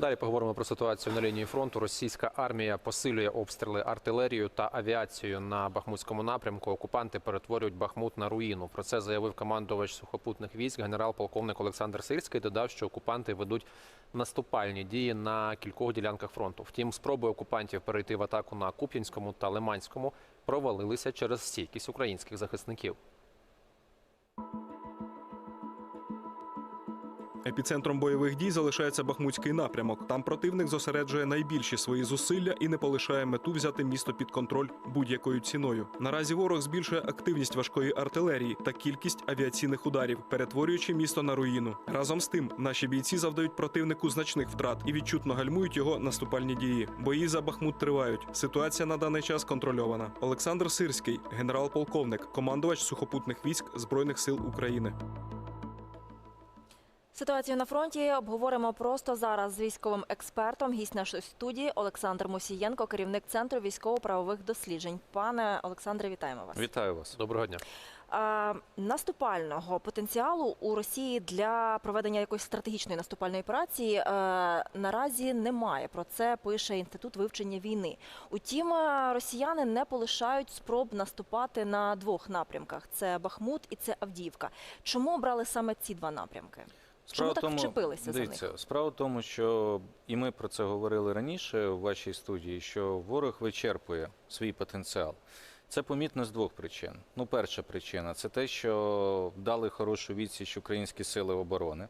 Далі поговоримо про ситуацію на лінії фронту. Російська армія посилює обстріли артилерією та авіацією на Бахмутському напрямку. Окупанти перетворюють Бахмут на руїну. Про це заявив командувач сухопутних військ генерал-полковник Олександр Сирський. Додав, що окупанти ведуть наступальні дії на кількох ділянках фронту. Втім, спроби окупантів перейти в атаку на Куп'янському та Лиманському провалилися через стійкість українських захисників. Епіцентром бойових дій залишається Бахмутський напрямок. Там противник зосереджує найбільші свої зусилля і не полишає мету взяти місто під контроль будь-якою ціною. Наразі ворог збільшує активність важкої артилерії та кількість авіаційних ударів, перетворюючи місто на руїну. Разом з тим, наші бійці завдають противнику значних втрат і відчутно гальмують його наступальні дії. Бої за Бахмут тривають. Ситуація на даний час контрольована. Олександр Сирський, генерал-полковник, командувач сухопутних військ збройних сил України. Ситуацію на фронті обговоримо просто зараз з військовим експертом. Гість нашої студії Олександр Мусієнко, керівник центру військово-правових досліджень. Пане Олександре, вітаємо вас. Вітаю вас. Доброго дня. А, наступального потенціалу у Росії для проведення якоїсь стратегічної наступальної операції е, наразі немає. Про це пише інститут вивчення війни. Утім, е, росіяни не полишають спроб наступати на двох напрямках: це Бахмут і це Авдіївка. Чому обрали саме ці два напрямки? Чому так вчепилися за них? справа в тому, що і ми про це говорили раніше у вашій студії, що ворог вичерпує свій потенціал. Це помітно з двох причин. Ну, перша причина це те, що дали хорошу відсіч українські сили оборони.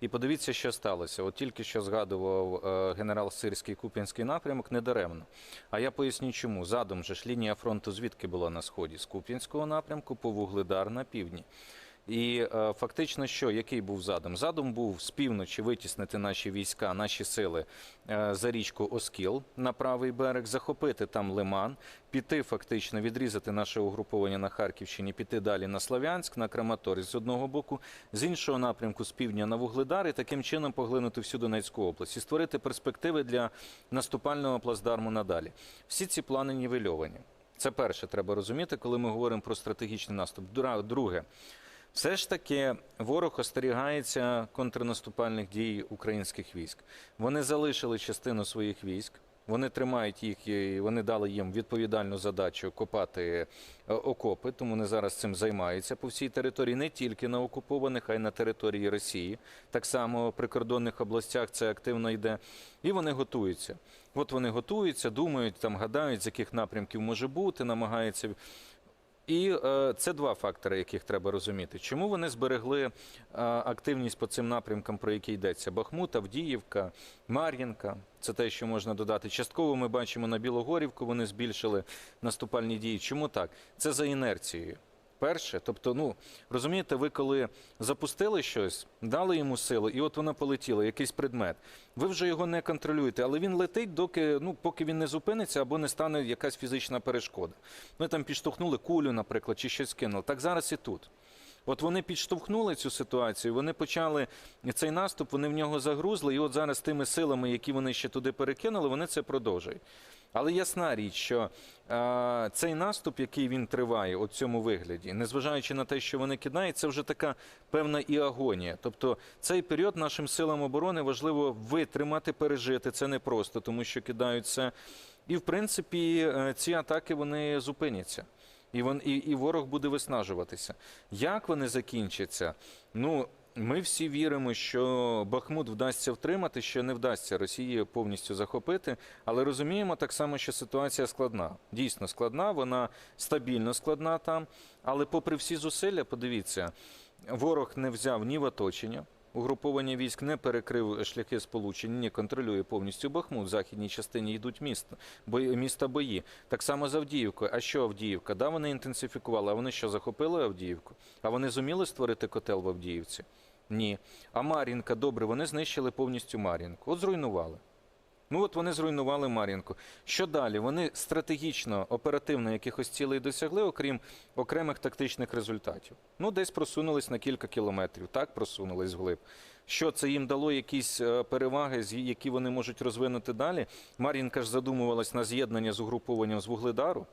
І подивіться, що сталося. От тільки що згадував е, генерал Сирський Куп'янський напрямок недаремно. А я поясню, чому задум же ж лінія фронту звідки була на сході з Куп'янського напрямку по Вугледар на півдні. І е, фактично, що який був задум? Задум був з півночі витіснити наші війська, наші сили е, за річку Оскіл на правий берег, захопити там Лиман, піти фактично, відрізати наше угруповання на Харківщині, піти далі на Славянськ, на Краматорськ з одного боку, з іншого напрямку з півдня на Вугледар і таким чином поглинути всю Донецьку область і створити перспективи для наступального плацдарму надалі. Всі ці плани нівельовані. Це перше, треба розуміти, коли ми говоримо про стратегічний наступ. Друге. Все ж таки ворог остерігається контрнаступальних дій українських військ. Вони залишили частину своїх військ. Вони тримають їх і вони дали їм відповідальну задачу копати е, окопи, тому вони зараз цим займаються по всій території, не тільки на окупованих, а й на території Росії. Так само в прикордонних областях це активно йде. І вони готуються. От вони готуються, думають, там гадають, з яких напрямків може бути, намагаються і е, це два фактори, яких треба розуміти. Чому вони зберегли е, активність по цим напрямкам, про які йдеться? Бахмут, Авдіївка, Мар'їнка. Це те, що можна додати. Частково ми бачимо на Білогорівку, вони збільшили наступальні дії. Чому так? Це за інерцією. Перше, тобто, ну розумієте, ви коли запустили щось, дали йому силу, і от воно полетіло, якийсь предмет. Ви вже його не контролюєте, але він летить, доки ну поки він не зупиниться або не стане якась фізична перешкода. Ми там підштовхнули кулю, наприклад, чи щось кинули. Так зараз і тут. От вони підштовхнули цю ситуацію, вони почали цей наступ, вони в нього загрузли, і от зараз тими силами, які вони ще туди перекинули, вони це продовжують. Але ясна річ, що е, цей наступ, який він триває у цьому вигляді, незважаючи на те, що вони кидають, це вже така певна і агонія. Тобто цей період нашим силам оборони важливо витримати, пережити. Це непросто, тому що кидають все. І в принципі е, ці атаки вони зупиняться. І, вон, і, і ворог буде виснажуватися. Як вони закінчаться? Ну, ми всі віримо, що Бахмут вдасться втримати, що не вдасться Росії повністю захопити, але розуміємо так само, що ситуація складна. Дійсно складна, вона стабільно складна там. Але попри всі зусилля, подивіться, ворог не взяв ні в оточення. Угруповання військ не перекрив шляхи сполучень, не контролює повністю Бахмут. В західній частині йдуть міста, бої, міста бої. Так само з Авдіївкою. А що Авдіївка? Да, вони інтенсифікували. А вони що захопили Авдіївку? А вони зуміли створити котел в Авдіївці? Ні. А Мар'їнка, добре, вони знищили повністю Мар'їнку. От зруйнували. Ну от вони зруйнували Мар'їнку. Що далі? Вони стратегічно, оперативно якихось цілей досягли, окрім окремих тактичних результатів. Ну, десь просунулись на кілька кілометрів, так просунулись вглиб. Що це їм дало якісь е, переваги, які вони можуть розвинути далі? Мар'їнка ж задумувалась на з'єднання з угрупованням з Вугледару,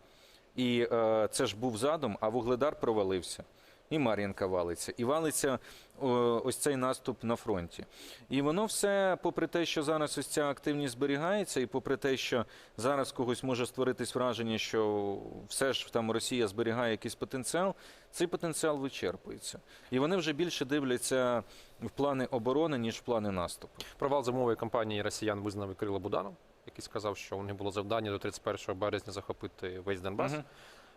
і е, це ж був задум, а Вугледар провалився. і Мар'їнка валиться, і валиться ось цей наступ на фронті. І воно все, попри те, що зараз ось ця активність зберігається, і попри те, що зараз когось може створитись враження, що все ж там Росія зберігає якийсь потенціал, цей потенціал вичерпується. І вони вже більше дивляться в плани оборони, ніж в плани наступу. Провал зимової кампанії росіян визнав і Кирило Буданов, який сказав, що у них було завдання до 31 березня захопити весь Донбас. Мгм.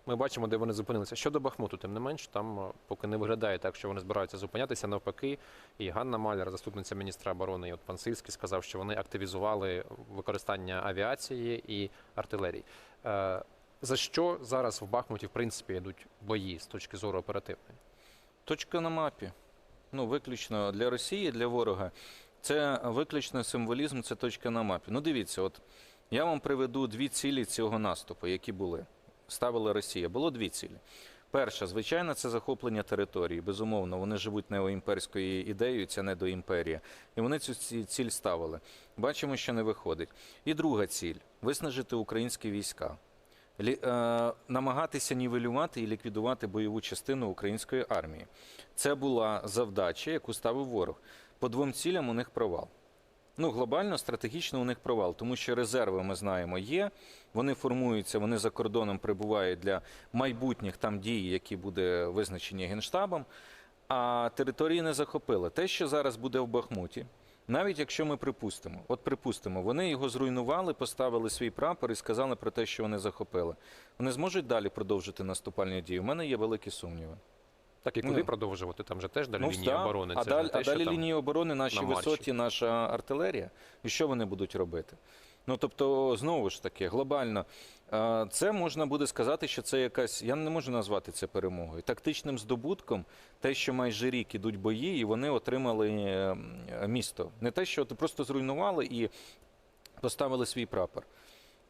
Ми бачимо, де вони зупинилися. Щодо Бахмуту, тим не менш, там е, поки не виглядає так, що вони збираються зупинятися. Навпаки, і Ганна Маляр, заступниця міністра оборони, і от пан Сильський сказав, що вони активізували використання авіації і артилерії. Е, За що зараз в Бахмуті, в принципі, йдуть бої з точки зору оперативної? Точка на мапі. Ну, виключно для Росії, для ворога. Це виключно символізм, це точка на мапі. Ну, дивіться, от я вам приведу дві цілі цього наступу, які були. Ставила Росія. Було дві цілі. Перша, звичайно, це захоплення території. Безумовно, вони живуть неоімперською ідеєю, це не до імперія. І вони цю ціль ставили. Бачимо, що не виходить. І друга ціль виснажити українські війська. Е, намагатися нівелювати і ліквідувати бойову частину української армії. Це була завдача, яку ставив ворог. По двом цілям у них провал. Ну, глобально, стратегічно у них провал, тому що резерви, ми знаємо, є. Вони формуються, вони за кордоном прибувають для майбутніх там дій, які буде визначені генштабом. А території не захопили. Те, що зараз буде в Бахмуті, навіть якщо ми припустимо, от припустимо, вони його зруйнували, поставили свій прапор і сказали про те, що вони захопили. Вони зможуть далі продовжити наступальні дії. У мене є великі сумніви. Так і куди Ну, продовжувати? Там же теж далі лінії так. оборони. А Це далі, те, а далі лінії оборони наші на висоті, наша артилерія. І що вони будуть робити? Ну тобто, знову ж таки, глобально, це можна буде сказати, що це якась, я не можу назвати це перемогою. Тактичним здобутком, те, що майже рік ідуть бої, і вони отримали місто. Не те, що просто зруйнували і поставили свій прапор.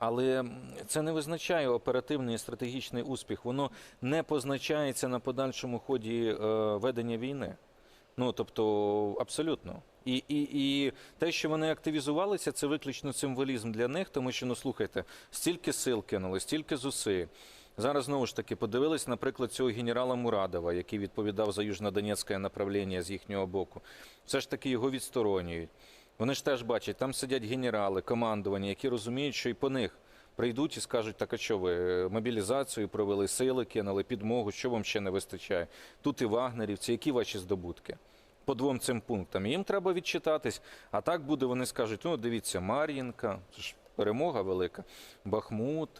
Але це не визначає оперативний і стратегічний успіх. Воно не позначається на подальшому ході е, ведення війни. Ну тобто, абсолютно. І, і, і те, що вони активізувалися, це виключно символізм для них, тому що, ну слухайте, стільки сил кинули, стільки зусиль. Зараз знову ж таки подивились, наприклад, цього генерала Мурадова, який відповідав за южнодонецьке направлення з їхнього боку. Все ж таки його відсторонюють. Вони ж теж бачать, там сидять генерали, командування, які розуміють, що і по них прийдуть і скажуть, так а що ви е, мобілізацію провели, сили кинули, підмогу, що вам ще не вистачає? Тут і вагнерівці, які ваші здобутки? По двом цим пунктам. Їм треба відчитатись. А так буде, вони скажуть: ну, дивіться, Мар'їнка, це ж перемога велика, Бахмут,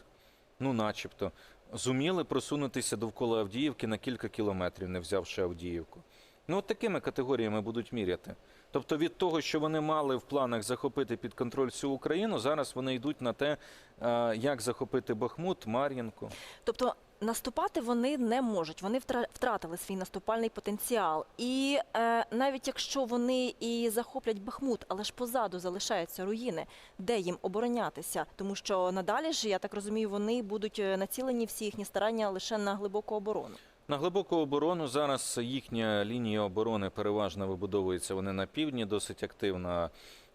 ну, начебто, зуміли просунутися довкола Авдіївки на кілька кілометрів, не взявши Авдіївку. Ну, от такими категоріями будуть міряти. Тобто від того, що вони мали в планах захопити під контроль всю Україну, зараз вони йдуть на те, е, як захопити Бахмут, Мар'їнку. Тобто наступати вони не можуть. Вони втра- втратили свій наступальний потенціал. І е, навіть якщо вони і захоплять Бахмут, але ж позаду залишаються руїни, де їм оборонятися? Тому що надалі ж, я так розумію, вони будуть е, націлені всі їхні старання лише на глибоку оборону. На глибоку оборону зараз їхня лінія оборони переважно вибудовується. Вони на півдні досить активно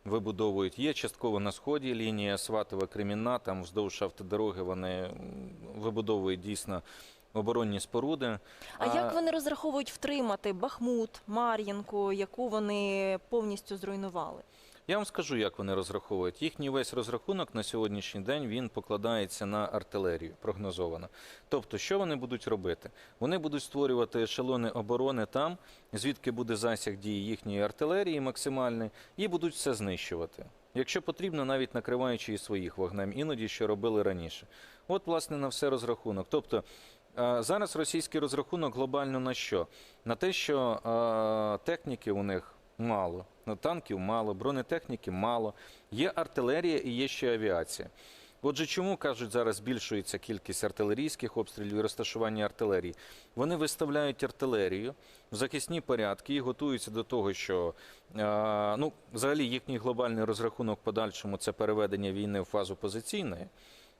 вибудовують. Є частково на сході лінія Сватова Кремінна, там вздовж автодороги вони вибудовують дійсно оборонні споруди. А як вони розраховують втримати Бахмут, Мар'їнку, яку вони повністю зруйнували? Я вам скажу, як вони розраховують. Їхній весь розрахунок на сьогоднішній день він покладається на артилерію, прогнозовано. Тобто, що вони будуть робити? Вони будуть створювати ешелони оборони там, звідки буде засяг дії їхньої артилерії максимальний, і будуть все знищувати. Якщо потрібно, навіть накриваючи і своїх вогнем, іноді що робили раніше. От, власне, на все розрахунок. Тобто зараз російський розрахунок глобально на що? На те, що е, техніки у них мало, ну, танків мало, бронетехніки мало, є артилерія і є ще авіація. Отже, чому кажуть, зараз збільшується кількість артилерійських обстрілів і розташування артилерії? Вони виставляють артилерію в захисні порядки і готуються до того, що ну, взагалі їхній глобальний розрахунок подальшому це переведення війни в фазу позиційної.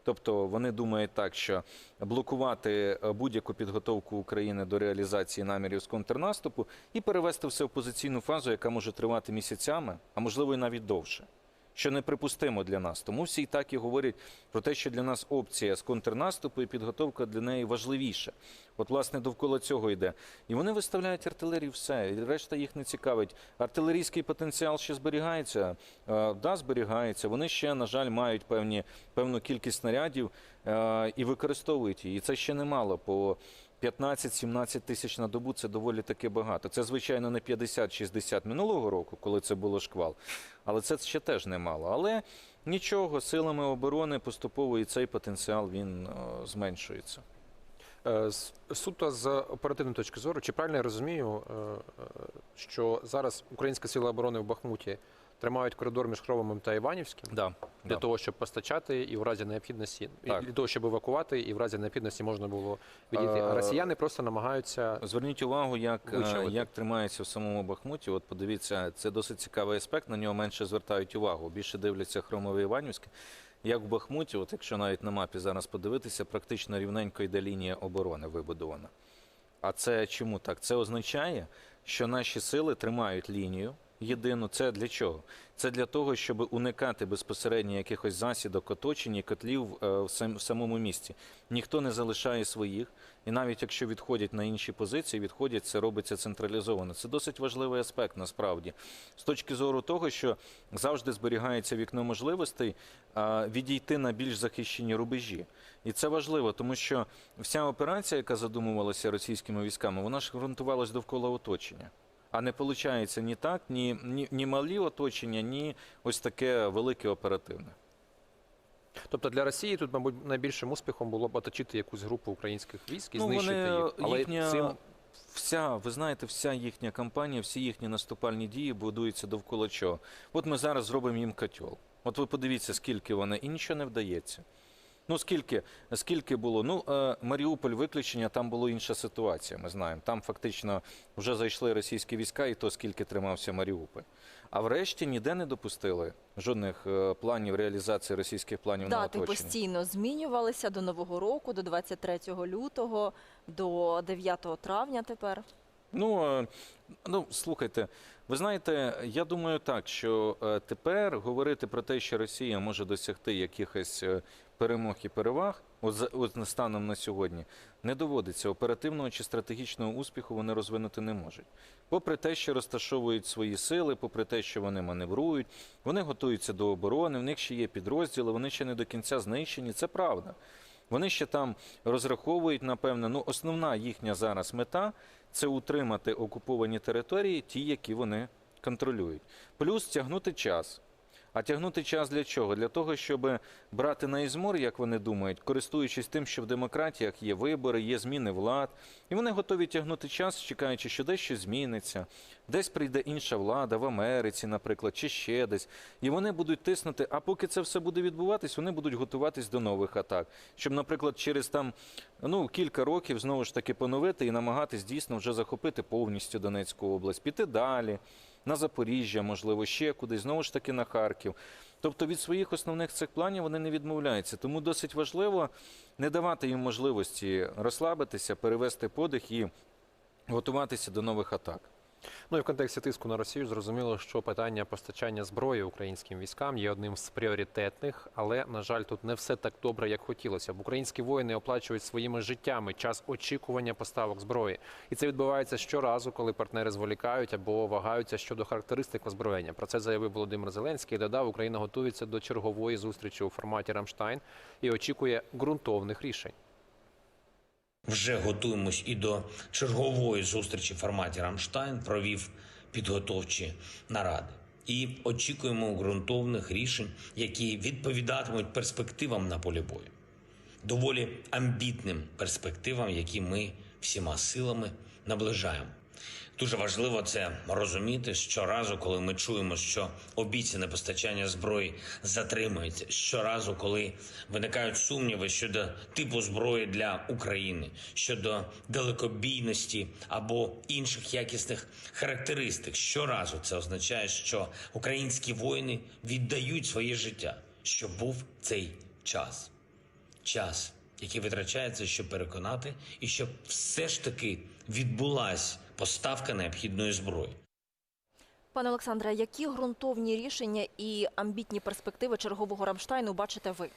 Тобто вони думають так, що блокувати е, будь-яку підготовку України до реалізації намірів з контрнаступу і перевести все в позиційну фазу, яка може тривати місяцями, а можливо і навіть довше. Що неприпустимо для нас. Тому всі і так і говорять про те, що для нас опція з контрнаступу і підготовка для неї важливіша. От, власне, довкола цього йде. І вони виставляють артилерію все, і решта їх не цікавить. Артилерійський потенціал ще зберігається, е, да, зберігається. Вони ще, на жаль, мають певні, певну кількість снарядів е, і використовують її. І це ще немало. По 15-17 тисяч на добу це доволі таки багато. Це, звичайно, не 50-60 минулого року, коли це було шквал, але це ще теж немало. Але нічого, силами оборони поступово і цей потенціал він е, зменшується. Е, Суто з оперативної точки зору, чи правильно я розумію, е, що зараз українські сили оборони в Бахмуті тримають коридор між Хромовим та Іванівським Да, для да. того, щоб постачати і в разі необхідності, Так. для того, щоб евакувати, і в разі необхідності можна було відійти. А Е, росіяни просто намагаються Зверніть увагу, як, е, Вичавити. як тримається в самому Бахмуті. От подивіться, це досить цікавий аспект. На нього менше звертають увагу. Більше дивляться Хромове Іванівське. Як в Бахмуті, от якщо навіть на мапі зараз подивитися, практично рівненько йде лінія оборони вибудована. А це чому так? Це означає, що наші сили тримають лінію єдину. Це для чого? Це для того, щоб уникати безпосередньо якихось засідок, оточень і котлів е, в самому місті. Ніхто не залишає своїх, і навіть якщо відходять на інші позиції, відходять, це робиться централізовано. Це досить важливий аспект насправді. З точки зору того, що завжди зберігається вікно можливостей відійти на більш захищені рубежі. І це важливо, тому що вся операція, яка задумувалася російськими військами, вона ж ґрунтувалась довкола оточення. А не виходить ні так, ні, ні, ні малі оточення, ні ось таке велике оперативне. Тобто для Росії тут, мабуть, найбільшим успіхом було б оточити якусь групу українських військ і Ну, знищити вони, їх. Але їхня- цим Вся, ви знаєте, вся їхня кампанія, всі їхні наступальні дії будуються довкола чого. От ми зараз зробимо їм котел. От ви подивіться, скільки вони, і нічого не вдається. Ну, скільки, скільки було? Ну, е, Маріуполь виключення, там була інша ситуація, ми знаємо. Там фактично вже зайшли російські війська, і то скільки тримався Маріуполь. А врешті ніде не допустили жодних е, планів реалізації російських планів на Дати постійно змінювалися до Нового року, до 23 лютого, до 9 травня тепер. Ну, е, ну слухайте, ви знаєте, я думаю так, що тепер говорити про те, що Росія може досягти якихось перемог і переваг, станом на сьогодні, не доводиться. Оперативного чи стратегічного успіху вони розвинути не можуть. Попри те, що розташовують свої сили, попри те, що вони маневрують, вони готуються до оборони, в них ще є підрозділи, вони ще не до кінця знищені. Це правда. Вони ще там розраховують, напевне, ну основна їхня зараз мета це утримати окуповані території, ті, які вони контролюють. Плюс тягнути час. А тягнути час для чого? Для того, щоб брати на ізмор, як вони думають, користуючись тим, що в демократіях є вибори, є зміни влад, і вони готові тягнути час, чекаючи, що десь щось зміниться, десь прийде інша влада в Америці, наприклад, чи ще десь. І вони будуть тиснути. А поки це все буде відбуватись, вони будуть готуватись до нових атак, щоб, наприклад, через там ну кілька років знову ж таки поновити і намагатись дійсно вже захопити повністю Донецьку область, піти далі на Запоріжжя, можливо, ще кудись, знову ж таки на Харків. Тобто від своїх основних цих планів вони не відмовляються. Тому досить важливо не давати їм можливості розслабитися, перевести подих і готуватися до нових атак. Ну і в контексті тиску на Росію зрозуміло, що питання постачання зброї українським військам є одним з пріоритетних, але на жаль, тут не все так добре, як хотілося б. Українські воїни оплачують своїми життями час очікування поставок зброї, і це відбувається щоразу, коли партнери зволікають або вагаються щодо характеристик озброєння. Про це заявив Володимир Зеленський. Додав, Україна готується до чергової зустрічі у форматі Рамштайн і очікує ґрунтовних рішень. Вже готуємось і до чергової зустрічі в форматі Рамштайн провів підготовчі наради. І очікуємо ґрунтовних рішень, які відповідатимуть перспективам на полі бою, доволі амбітним перспективам, які ми всіма силами наближаємо. Дуже важливо це розуміти щоразу, коли ми чуємо, що обіцяне постачання зброї затримується. Щоразу, коли виникають сумніви щодо типу зброї для України, щодо далекобійності або інших якісних характеристик. Щоразу це означає, що українські воїни віддають своє життя, щоб був цей час час, який витрачається, щоб переконати, і щоб все ж таки відбулась поставка необхідної зброї. Пане Олександре, які ґрунтовні рішення і амбітні перспективи чергового Рамштайну бачите ви?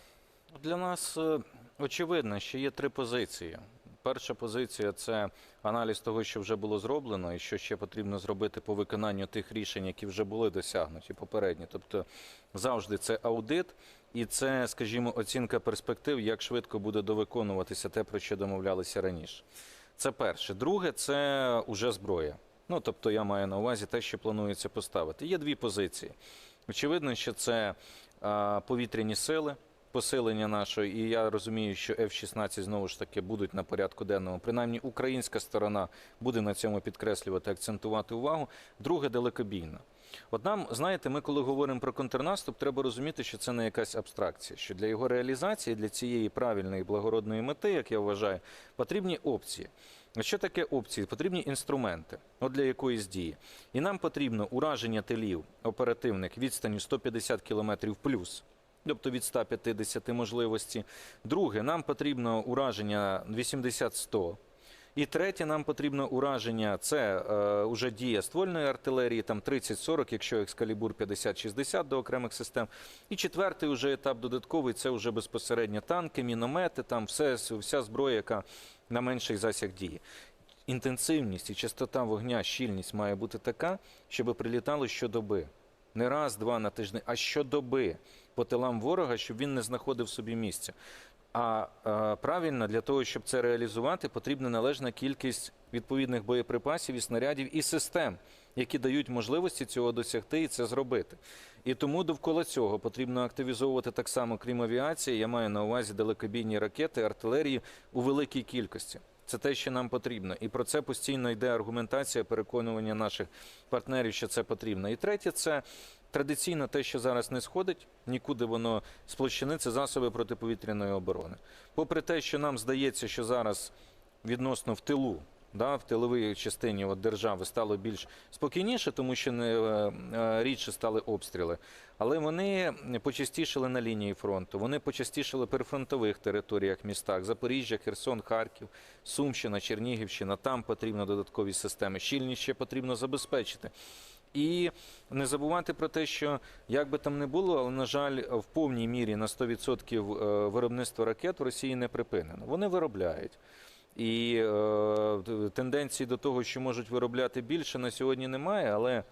Для нас е, очевидно, що є три позиції. Перша позиція це аналіз того, що вже було зроблено, і що ще потрібно зробити по виконанню тих рішень, які вже були досягнуті попередні. Тобто завжди це аудит, і це, скажімо, оцінка перспектив, як швидко буде довиконуватися те, про що домовлялися раніше. Це перше. Друге, це уже зброя. Ну тобто, я маю на увазі те, що планується поставити. Є дві позиції. Очевидно, що це а, повітряні сили, посилення нашої, і я розумію, що F-16 знову ж таки будуть на порядку денному. Принаймні, українська сторона буде на цьому підкреслювати, акцентувати увагу. Друге далекобійна. От нам, знаєте, ми коли говоримо про контрнаступ, треба розуміти, що це не якась абстракція, що для його реалізації, для цієї правильної благородної мети, як я вважаю, потрібні опції. Що таке опції? Потрібні інструменти от для якоїсь дії. І нам потрібно ураження тилів оперативних відстанню 150 км плюс, тобто від 150 можливості. Друге, нам потрібно ураження 80-100. І третє, нам потрібно ураження, це е, дія ствольної артилерії, там 30-40, якщо екскалібур 50-60 до окремих систем. І четвертий уже етап додатковий, це вже безпосередньо танки, міномети, там вся зброя, яка на менший засяг дії. Інтенсивність і частота вогня, щільність має бути така, щоб прилітало щодоби. Не раз, два на тиждень, а щодоби по тилам ворога, щоб він не знаходив собі місця. А е, правильно для того, щоб це реалізувати, потрібна належна кількість відповідних боєприпасів і снарядів і систем, які дають можливості цього досягти і це зробити. І тому довкола цього потрібно активізовувати так само, крім авіації. Я маю на увазі далекобійні ракети, артилерії у великій кількості. Це те, що нам потрібно, і про це постійно йде аргументація, переконування наших партнерів, що це потрібно. І третє, це традиційно те, що зараз не сходить, нікуди воно з це засоби протиповітряної оборони. Попри те, що нам здається, що зараз відносно в тилу. Да, в тиловій частині от держави стало більш спокійніше, тому що не е, е, рідше стали обстріли. Але вони почастішили на лінії фронту. Вони почастішили при фронтових територіях, містах Запоріжжя, Херсон, Харків, Сумщина, Чернігівщина. Там потрібно додаткові системи. Щільність ще потрібно забезпечити. І не забувати про те, що як би там не було, але на жаль, в повній мірі на 100% е, виробництво ракет в Росії не припинено. Вони виробляють. І е, тенденції до того, що можуть виробляти більше, на сьогодні немає. Але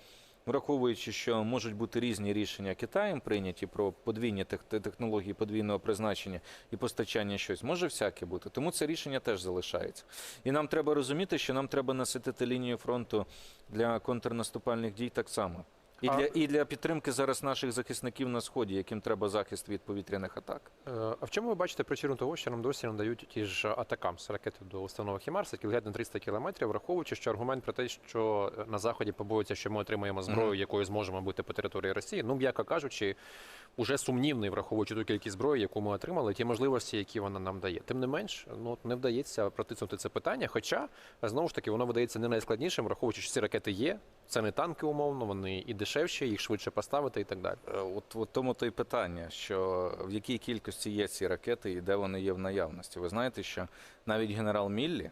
враховуючи, що можуть бути різні рішення Китаєм прийняті про подвійні тех- технології подвійного призначення і постачання щось, може всяке бути. Тому це рішення теж залишається. І нам треба розуміти, що нам треба наситити лінію фронту для контрнаступальних дій так само. І для, і для підтримки зараз наших захисників на сході, яким треба захист від повітряних атак. Е, А в чому ви бачите причину того, що нам досі надають ті ж атакам з ракети до установок Хімарс, які летять на 300 кілометрів, враховуючи, що аргумент про те, що на заході побоюються, що ми отримаємо зброю, якою зможемо бути по території Росії. Ну, м'яко кажучи, уже сумнівний, враховуючи ту кількість зброї, яку ми отримали, ті можливості, які вона нам дає. Тим не менш, ну не вдається протиснути це питання. Хоча знову ж таки воно видається не найскладнішим, враховуючи, що ці ракети є. Це не танки умовно, вони і дешевші, їх швидше поставити і так далі. Е, От, от тому то й питання, що в якій кількості є ці ракети і де вони є в наявності. Ви знаєте, що навіть генерал Міллі,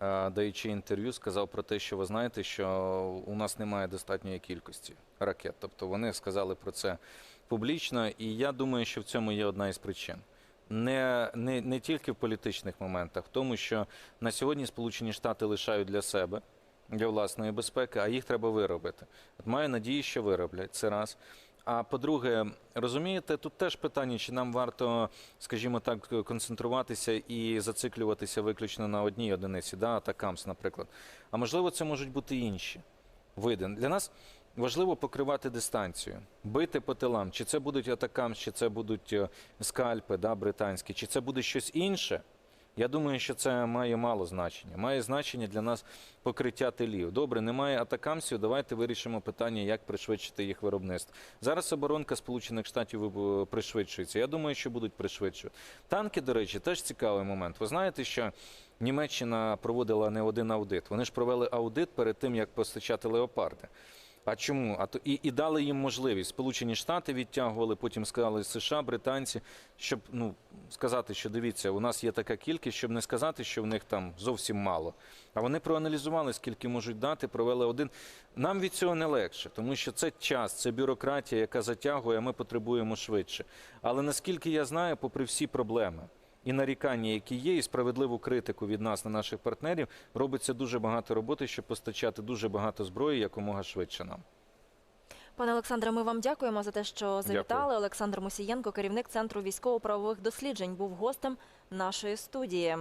е, даючи інтерв'ю, сказав про те, що ви знаєте, що у нас немає достатньої кількості ракет. Тобто вони сказали про це публічно, і я думаю, що в цьому є одна із причин. Не, не, не тільки в політичних моментах, в тому, що на сьогодні Сполучені Штати лишають для себе для власної безпеки, а їх треба виробити. От маю надію, що вироблять це раз. А по-друге, розумієте, тут теж питання, чи нам варто, скажімо так, концентруватися і зациклюватися виключно на одній одиниці, да, атакамс, наприклад. А можливо, це можуть бути інші види. Для нас важливо покривати дистанцію, бити по тилам. Чи це будуть атакамс, чи це будуть е, скальпи, да, британські, чи це буде щось інше. Я думаю, що це має мало значення. Має значення для нас покриття тилів. Добре, немає атакамсів. Давайте вирішимо питання, як пришвидшити їх виробництво. Зараз оборонка Сполучених Штатів е, пришвидшується. Я думаю, що будуть пришвидшувати. Танки, до речі, теж цікавий момент. Ви знаєте, що Німеччина проводила не один аудит. Вони ж провели аудит перед тим, як постачати леопарди. А чому? А то і, і дали їм можливість. Сполучені Штати відтягували, потім сказали США, британці, щоб ну сказати, що дивіться, у нас є така кількість, щоб не сказати, що в них там зовсім мало. А вони проаналізували, скільки можуть дати, провели один. Нам від цього не легше, тому що це час, це бюрократія, яка затягує, а ми потребуємо швидше. Але наскільки я знаю, попри всі проблеми. І нарікання, які є, і справедливу критику від нас на наших партнерів, робиться дуже багато роботи, щоб постачати дуже багато зброї якомога швидше нам. Пане Олександре, ми вам дякуємо за те, що завітали. Дякую. Олександр Мусієнко, керівник центру військово-правових досліджень, був гостем нашої студії.